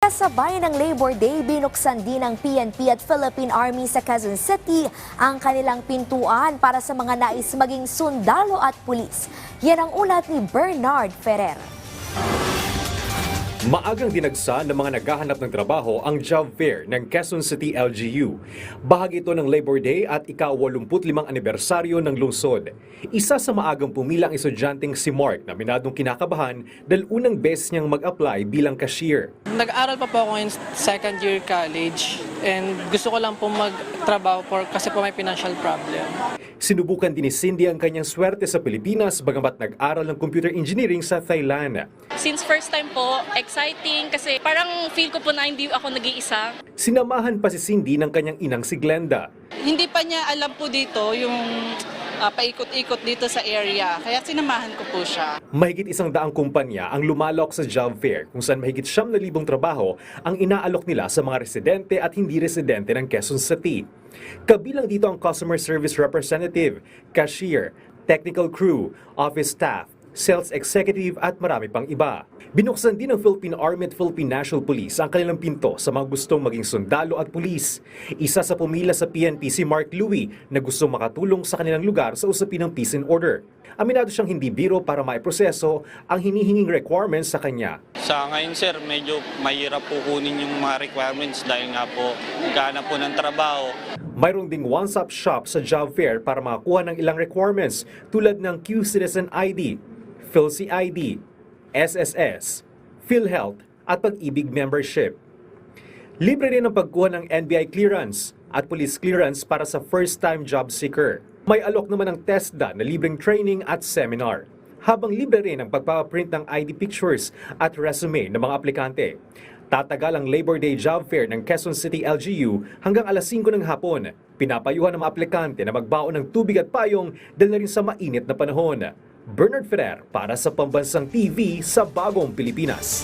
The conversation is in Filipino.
Kasabay ng Labor Day, binuksan din ng PNP at Philippine Army sa Quezon City ang kanilang pintuan para sa mga nais maging sundalo at pulis. Yan ang ulat ni Bernard Ferrer. Maagang dinagsa ng mga naghahanap ng trabaho ang job fair ng Quezon City LGU. Bahagi ito ng Labor Day at ika-85 anibersaryo ng lungsod. Isa sa maagang pumila ang estudyanteng si Mark na minadong kinakabahan dahil unang beses niyang mag-apply bilang cashier. Nag-aaral pa po ako in second year college and gusto ko lang po magtrabaho for, kasi po may financial problem. Sinubukan din ni Cindy ang kanyang swerte sa Pilipinas bagamat nag-aral ng computer engineering sa Thailand. Since first time po, exciting kasi parang feel ko po na hindi ako nag-iisa. Sinamahan pa si Cindy ng kanyang inang si Glenda. Hindi pa niya alam po dito yung ah, paikot-ikot dito sa area. Kaya sinamahan ko po siya. Mahigit isang daang kumpanya ang lumalok sa job fair kung saan mahigit siyam na libong trabaho ang inaalok nila sa mga residente at hindi residente ng Quezon City. Kabilang dito ang customer service representative, cashier, technical crew, office staff, sales executive at marami pang iba. Binuksan din ng Philippine Army at Philippine National Police ang kanilang pinto sa mga gustong maging sundalo at pulis. Isa sa pumila sa PNP si Mark Louie na gustong makatulong sa kanilang lugar sa usapin ng peace and order. Aminado siyang hindi biro para maiproseso ang hinihinging requirements sa kanya. Sa ngayon sir, medyo mahirap po kunin yung mga requirements dahil nga po naghahanap po ng trabaho. Mayroon ding one-stop shop sa job fair para makakuha ng ilang requirements tulad ng Q-Citizen ID, PhilC ID, SSS, PhilHealth at Pag-ibig membership. Libre rin ang pagkuha ng NBI clearance at police clearance para sa first-time job seeker. May alok naman ng TESDA na libreng training at seminar. Habang libre rin ang pagpapaprint ng ID pictures at resume ng mga aplikante. Tatagal ang Labor Day Job Fair ng Quezon City LGU hanggang alas 5 ng hapon. Pinapayuhan ng mga aplikante na magbaon ng tubig at payong dahil na rin sa mainit na panahon. Bernard Ferrer para sa Pambansang TV sa Bagong Pilipinas.